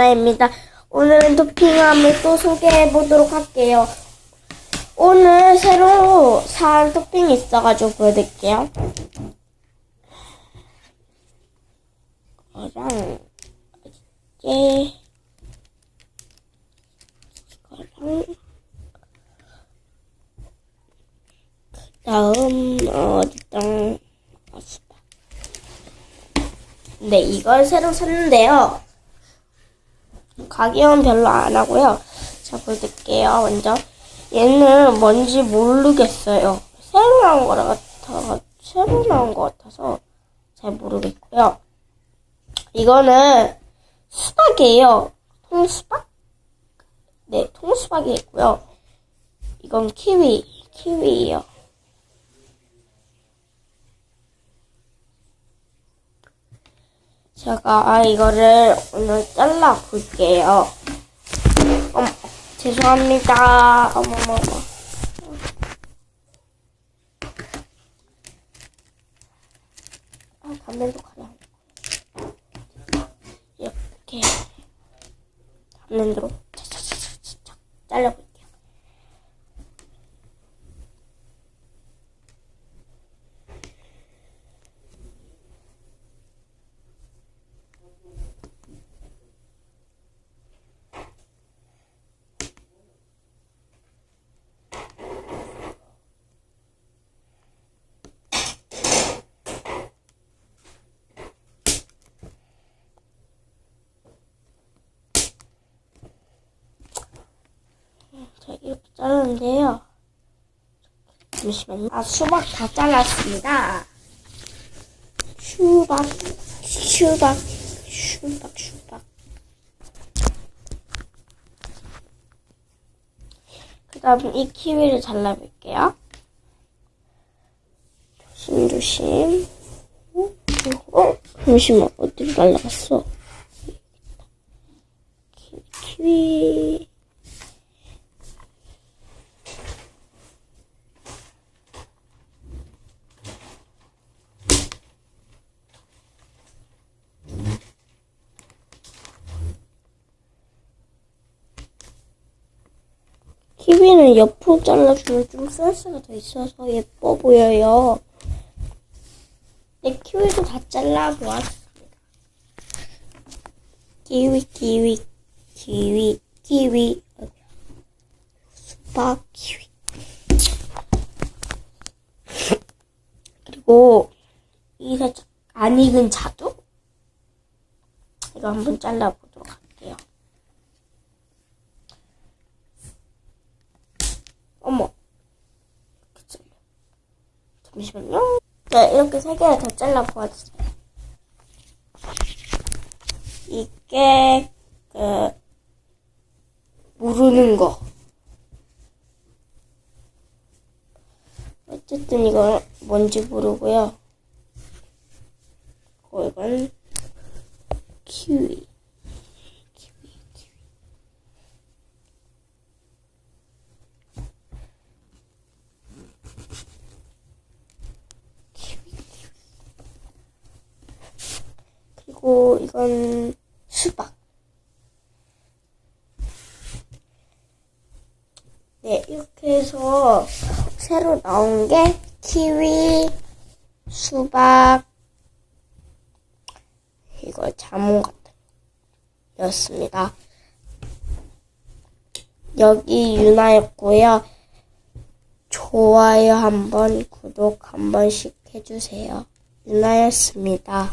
나입니다. 오늘은 토핑함을 또 소개해 보도록 할게요. 오늘 새로 산 토핑이 있어가지고 보여드릴게요. 이거랑 이게 이거랑 다음 어디당 아스파. 네 이걸 새로 샀는데요. 가격은 별로 안 하고요. 자, 보여드릴게요. 먼저. 얘는 뭔지 모르겠어요. 새로 나온 거라 같아, 새로 나온 것 같아서 잘 모르겠고요. 이거는 수박이에요. 통수박? 네, 통수박이 있고요. 이건 키위, 키위예요. 제가 이거를 오늘 잘라 볼게요. 어머, 죄송합니다. 어머머머. 아, 담배도 가려. 이렇게 담배로 차차차차차 잘라볼게요. 자, 이렇게 자르는데요. 잠시만요. 아, 수박 다 잘랐습니다. 수박, 수박, 수박, 수박. 그 다음 이 키위를 잘라볼게요. 조심조심. 어? 어? 잠시만, 어디로 날라갔어? 키위, 키위는 옆으로 잘라주면 좀 센스가 더 있어서 예뻐 보여요. 네, 키위도 다 잘라보았습니다. 키위, 키위, 키위, 키위, 수박, 키위. 그리고 이 살짝 안 익은 자두? 이거 한번 잘라보도록 할게요. 어머. 이렇게 잘려. 잠시만요. 네, 이렇게 세 개를 다 잘라 보아주세요. 이게, 그, 모르는 거. 어쨌든 이건 뭔지 모르고요. 어, 이건. 키위, 키위. 이건 수박. 네, 이렇게 해서 새로 나온 게 키위, 수박, 이거 자몽 같은 거였습니다. 여기 유나였고요. 좋아요 한번, 구독 한 번씩 해주세요. 유나였습니다.